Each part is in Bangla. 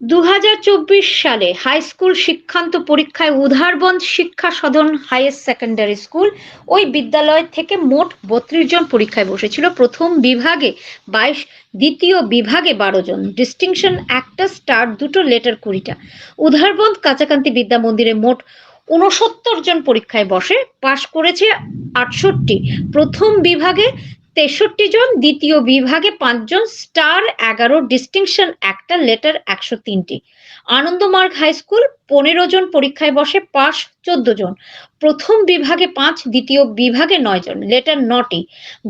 দু হাজার চব্বিশ সালে হাই স্কুল শিক্ষান্ত পরীক্ষায় উধারবন্দ শিক্ষা সদন হাইয়ার সেকেন্ডারি স্কুল ওই বিদ্যালয় থেকে মোট বত্রিশ জন পরীক্ষায় বসেছিল। প্রথম বিভাগে বাইশ, দ্বিতীয় বিভাগে বারো জন। ডিস্টিংশন একটা স্টার দুটো লেটার কুড়িটা। উধারবন্দ কাঁচাকান্তি বিদ্যা মন্দিরে মোট উনসত্তর জন পরীক্ষায় বসে, পাশ করেছে আটষট্টি। প্রথম বিভাগে তেষট্টি জন, দ্বিতীয় বিভাগে পাঁচজন, স্টার এগারো ডিস্টিংশন একটা, লেটার একশো তিনটি। আনন্দমার্গ হাই স্কুল, পনেরো জন পরীক্ষায় বসে পাস চোদ্দ জন। প্রথম বিভাগে পাঁচ, দ্বিতীয় বিভাগে নয় জন, লেটার নটি।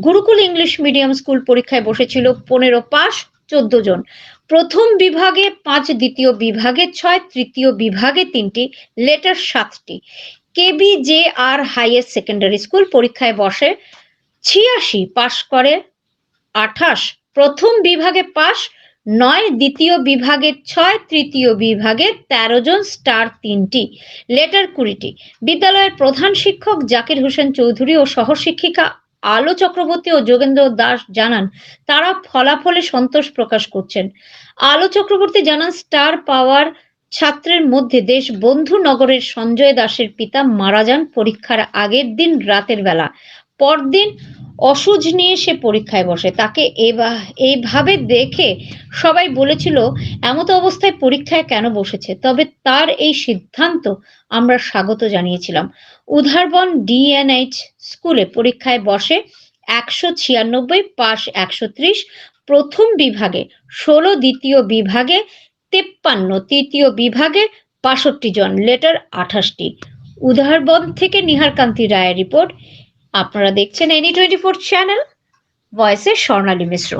গুরুকুল ইংলিশ মিডিয়াম স্কুল পরীক্ষায় বসেছিল, পনেরো পাস চোদ্দ জন। প্রথম বিভাগে পাঁচ, দ্বিতীয় বিভাগে ছয়, তৃতীয় বিভাগে তিনটি, লেটার সাতটি। K B J R higher secondary school পরীক্ষায় বসে ছিয়াশি পাশ করে, আঠাশ প্রথম বিভাগে পাশ, নয় দ্বিতীয় বিভাগে ছয়, তৃতীয় বিভাগে তেরো জন স্টার তিনটি। লেটার কুড়িটি। বিদ্যালয়ের প্রধান শিক্ষক জাকির হোসেন চৌধুরী ও সহশিক্ষিকা আলো চক্রবর্তী ও যোগেন্দ্র দাস জানান, তারা ফলাফলে সন্তোষ প্রকাশ করছেন। আলো চক্রবর্তী জানান স্টার পাওয়ার ছাত্রের মধ্যে দেশ বন্ধু নগরের সঞ্জয় দাসের পিতা মারা যান পরীক্ষার আগের দিন রাতের বেলা। পরদিন অসুজ নিয়ে সে পরীক্ষায় বসে। তাকে এইভাবে দেখে সবাই বলেছিল, এমতো অবস্থায় পরীক্ষায় কেন বসেছে? তবে তার এই সিদ্ধান্ত আমরা স্বাগত জানিয়েছিলাম। উধারবন ডিএনএইচ স্কুলে পরীক্ষায় বসে একশো ছিয়ানব্বই পাশ একশো ত্রিশ, প্রথম বিভাগে ষোলো, দ্বিতীয় বিভাগে তেপ্পান্ন, তৃতীয় বিভাগে বাষট্টি জন, লেটার আঠাশটি। উধারবন থেকে নিহারকান্তি রায়ের রিপোর্ট আপনারা দেখছেন এনি টোয়েন্টি ফোর চ্যানেল ভয়েসের স্বর্ণালী মিশ্র।